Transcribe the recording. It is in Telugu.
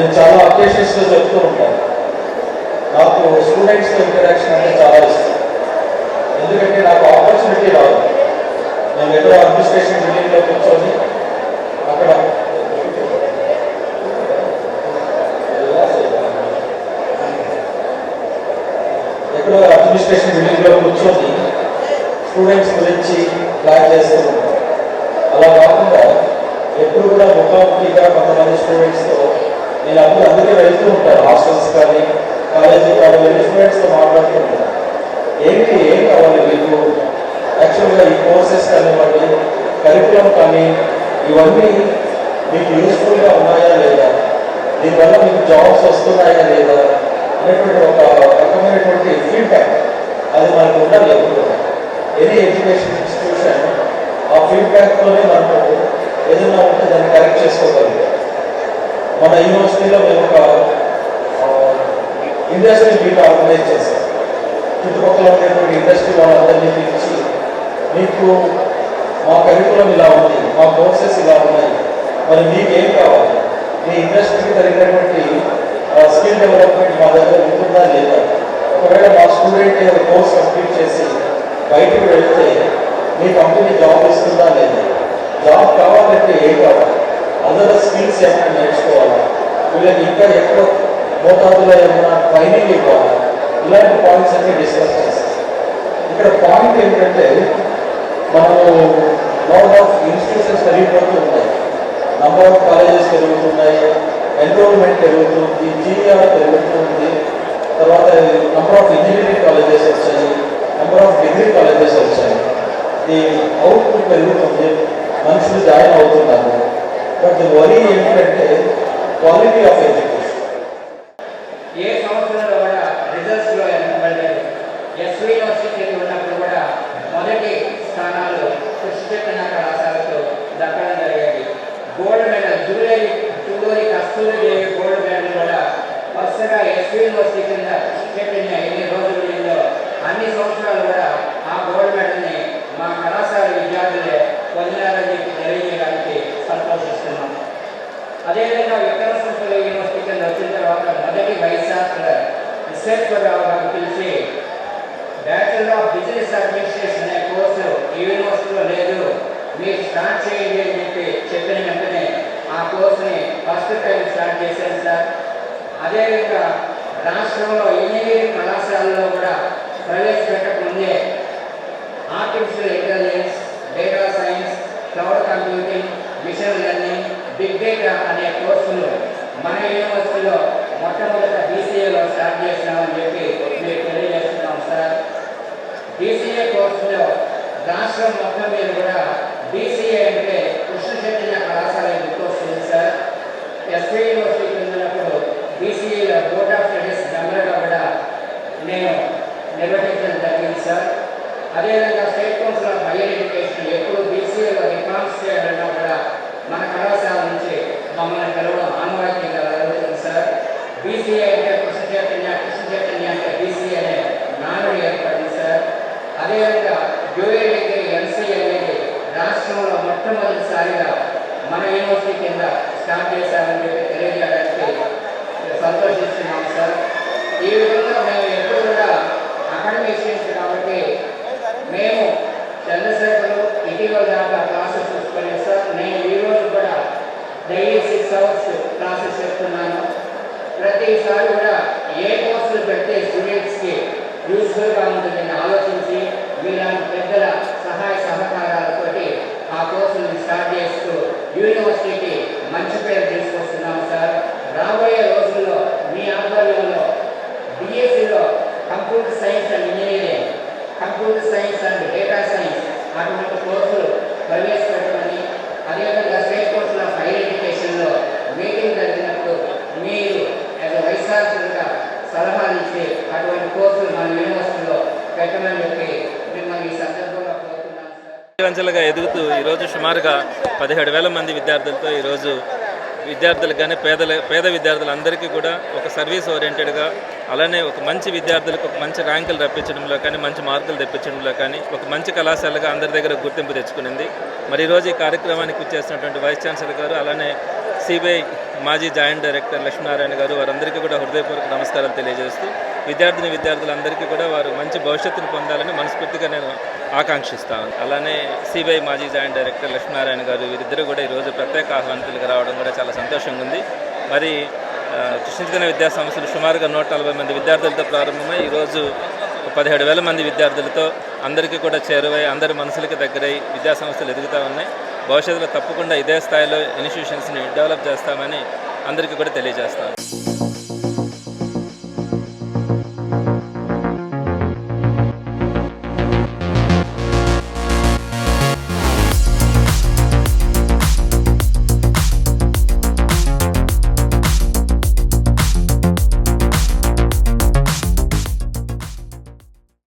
నేను చాలా అకేషన్స్లో చెప్తూ ఉంటాను. నాకు స్టూడెంట్స్తో ఇంటరాక్షన్ అంటే చాలా ఇష్టం. ఎందుకంటే నాకు ఆపర్చునిటీ రాదు. నేను ఎక్కడ అడ్మినిస్ట్రేషన్ బిల్డింగ్లో కూర్చొని అక్కడ ఎక్కడో అడ్మినిస్ట్రేషన్ బిల్డింగ్లో కూర్చొని స్టూడెంట్స్ గురించి ప్లాన్ చేస్తూ ఉంటాను. అలా కాకుండా ఎప్పుడు కూడా ముఖాముఖిగా కొంతమంది స్టూడెంట్స్తో నేను అప్పుడు అందుకే వెళ్తూ ఉంటాను హాస్టల్స్ కానీ కాలేజీ కానీ వెళ్ళి స్టూడెంట్స్తో మాట్లాడుతూ ఉంటాను ఏంటి ఏం కావాలి మీకు? యాక్చువల్గా ఈ కోర్సెస్ కానివ్వండి కరికులం కానీ ఇవన్నీ మీకు యూస్ఫుల్గా ఉన్నాయా లేదా? దీనివల్ల మీకు జాబ్స్ వస్తున్నాయా లేదా? అనేటువంటి ఒక రకమైనటువంటి ఫీడ్బ్యాక్ అది మనకు ఉండాలి ఎప్పుడు ఎనీ ఎడ్యుకేషన్ ఇన్స్టిట్యూషన్ ఆ ఫీడ్బ్యాక్తోనే మనకు ఏదైనా ఉంటే దాన్ని కరెక్ట్ చేసుకోగలుగుతాం. మన యూనివర్సిటీలో మేము ఒక ఇండస్ట్రీ మీట్ ఆర్గనైజ్ చేశాం. చుట్టుపక్కల ఉండేటువంటి ఇండస్ట్రీ వాళ్ళందరినీ పిలిచి మీకు మా కరికులం ఇలా ఉంది మా కోర్సెస్ ఇలా ఉన్నాయి మరి మీకేం కావాలి? మీ ఇండస్ట్రీకి తగినటువంటి స్కిల్ డెవలప్మెంట్ మా దగ్గర ఉంటుందా లేదా? ఒకవేళ మా స్టూడెంట్ కోర్స్ కంప్లీట్ చేసి బయటకు వెళ్తే మీ కంపెనీ జాబ్ ఇస్తుందా లేదా? జాబ్ కావాలంటే ఏం కావాలి? అదర్ స్కిల్స్ ఏమైనా నేర్చుకోవాలా. వీళ్ళకి ఇంకా ఎక్కువ మోతాదులో ఏమైనా ట్రైనింగ్ ఇవ్వాలి. ఇలాంటి పాయింట్స్ అన్ని డిస్కస్ చేస్తాం. ఇక్కడ పాయింట్ ఏంటంటే మనము లాట్ ఆఫ్ ఇన్స్టిట్యూషన్స్ పెరిగిపోతూ ఉన్నాయి. నంబర్ ఆఫ్ కాలేజెస్ పెరుగుతున్నాయి. ఎన్రోల్మెంట్ పెరుగుతుంది. జీఆర్ పెరుగుతుంది. తర్వాత నంబర్ ఆఫ్ ఇంజనీరింగ్ కాలేజెస్ వచ్చాయి. నెంబర్ ఆఫ్ డిగ్రీ కాలేజెస్ వచ్చాయి. ఇది అవుట్పుట్ పెరుగుతుంది. మనుషులు జాయిన్ అవుతున్నారు. బట్ వరీ ఏంటంటే క్వాలిటీ ఆఫ్ ఎడ్యుకేషన్ ఏ సంవత్సరంలో కూడా రిజల్ట్స్లో వెనకబడలేదు ఎస్ యూనివర్సిటీ ఉన్నప్పుడు కూడా మొదటి స్థానాలు కృష్ణ కళాశాలతో దక్కడం జరిగేది. గోల్డ్ మెడల్ జూలై చూడూరి కస్తూరి దేవి గోల్డ్ మెడల్ కూడా వరుసగా ఎస్ యూనివర్సిటీ కింద చైతన్య ఎన్ని రోజులు అన్ని సంవత్సరాలు కూడా ఆ గోల్డ్ మెడల్ని మా కళాశాల విద్యార్థులే పొందినారని చెప్పి తెలియజేయడానికి సంతోషిస్తున్నాం అదేవిధంగా విక్రమసింహుల యూనివర్సిటీ కింద వచ్చిన తర్వాత మొదటి వైస్ ఛాన్సలర్ విశ్వేశ్వరరావు గారు పిలిచి బ్యాచులర్ ఆఫ్ బిజినెస్ అడ్మినిస్ట్రేషన్ అనే కోర్సు ఈ యూనివర్సిటీలో లేదు. మీరు స్టార్ట్ చేయండి అని చెప్పి చెప్పిన వెంటనే ఆ కోర్సుని ఫస్ట్ టైం స్టార్ట్ చేశాను సార్. అదేవిధంగా రాష్ట్రంలో ఇంజనీరింగ్ కళాశాలలో కూడా ప్రవేశపెట్టకముందే artificial intelligence data science cloud computing machine learning big data అనే కోర్సులు మన యూనివర్సిటీలో మొట్టమొదట బీసీఏలో స్టార్ట్ చేసినామని చెప్పి మీకు తెలియజేస్తున్నాం సార్ బీసీఏ కోర్సులో రాష్ట్రం మొత్తం మీద కూడా బీసీఏ అంటే కృష్ణ చైతన్య కళాశాల గుర్తొస్తుంది సార్ ఎస్పీ యూనివర్సిటీ బీసీఏలో బోర్డ్ ఆఫ్ స్టడీస్ మెంబర్గా కూడా నేను నిర్వహించడం జరిగింది సార్ అదేవిధంగా state council of higher education ఎప్పుడు బీసీఏలో రిఫార్మ్స్ చేయాలన్నా కూడా మన కళాశాల నుంచి మమ్మల్ని బీసీఏ అంటే కృష్ణ చైతన్య కృష్ణ చైతన్య అంటే బీసీఏ అనే నానుడు ఏర్పడింది సార్ అదేవిధంగా డ్యూయల్ డిగ్రీ ఎన్సీ అనేది రాష్ట్రంలో మొట్టమొదటిసారిగా మన యూనివర్సిటీ కింద స్టార్ట్ చేశామని చెప్పి తెలియజేయడానికి సంతోషిస్తున్నాం సార్ ఈ విధంగా మేము ఎప్పుడు కూడా అకాడమిషియన్స్ కాబట్టి మేము చంద్రశేఖరు ఇటీవల దాకా క్లాసెస్ చూసుకునే సార్ నేను ఈ రోజు కూడా డైలీ సిక్స్ అవర్స్ క్లాసెస్ చెప్తున్నాను ప్రతిసారి కూడా ఏ కోర్సులు పెట్టే స్టూడెంట్స్కి యూస్ఫుల్గా ఉంటుందని ఆలోచించి మీలాంటి పెద్దల సహాయ సహకారాలతోటి ఆ కోర్సులను స్టార్ట్ చేస్తూ యూనివర్సిటీకి మంచి పేరు తీసుకొస్తున్నాము సార్ రాబోయే రోజుల్లో మీ ఆధ్వర్యంలో బిఎస్సిలో computer science and engineering computer science and data science అటువంటి కోర్సు ప్రవేశపెట్టమని అదేవిధంగా స్టేట్ కోర్సుల ఆఫ్ హైయర్ ఎడ్యుకేషన్లో మీటింగ్ జరిగినప్పుడు మీరు యాజ్ వైస్ ఛాన్సలర్గా సలహాలు ఇచ్చి అటువంటి కోర్సులు మన యూనివర్సిటీలో పెట్టమని చెప్పి మిమ్మల్ని ఈ సందర్భంగా కోరుతున్నాను సార్ అంచెలుగా ఎదుగుతూ ఈరోజు సుమారుగా పదిహేడు వేల మంది విద్యార్థులతో ఈరోజు విద్యార్థులకు కానీ పేదల పేద విద్యార్థులందరికీ కూడా ఒక సర్వీస్ ఓరియంటెడ్గా అలానే ఒక మంచి విద్యార్థులకు ఒక మంచి ర్యాంకులు రప్పించడంలో కానీ మంచి మార్కులు తెప్పించడంలో కానీ ఒక మంచి కళాశాలగా అందరి దగ్గర గుర్తింపు తెచ్చుకునింది మరి ఈరోజు ఈ కార్యక్రమానికి వచ్చేసినటువంటి వైస్ ఛాన్సలర్ గారు అలానే సిబిఐ మాజీ జాయింట్ డైరెక్టర్ లక్ష్మీనారాయణ గారు వారందరికీ కూడా హృదయపూర్వక నమస్కారాలు తెలియజేస్తూ విద్యార్థిని విద్యార్థులందరికీ కూడా వారు మంచి భవిష్యత్తును పొందాలని మనస్ఫూర్తిగా నేను ఆకాంక్షిస్తాను అలానే సిబిఐ మాజీ జాయింట్ డైరెక్టర్ లక్ష్మీనారాయణ గారు వీరిద్దరూ కూడా ఈరోజు ప్రత్యేక ఆహ్వానితులుగా రావడం కూడా చాలా సంతోషంగా ఉంది. మరి ఆ, కృష్ణచైతన్య విద్యా సంస్థలు సుమారుగా నూట నలభై మంది విద్యార్థులతో ప్రారంభమై ఈరోజు పదిహేడు వేల మంది విద్యార్థులతో అందరికీ కూడా చేరువై అందరి మనసులకి దగ్గరై విద్యా సంస్థలు ఎదుగుతూ ఉన్నాయి. భవిష్యత్తులో తప్పకుండా ఇదే స్థాయిలో ఇన్స్టిట్యూషన్స్ని డెవలప్ చేస్తామని అందరికీ కూడా తెలియజేస్తాను.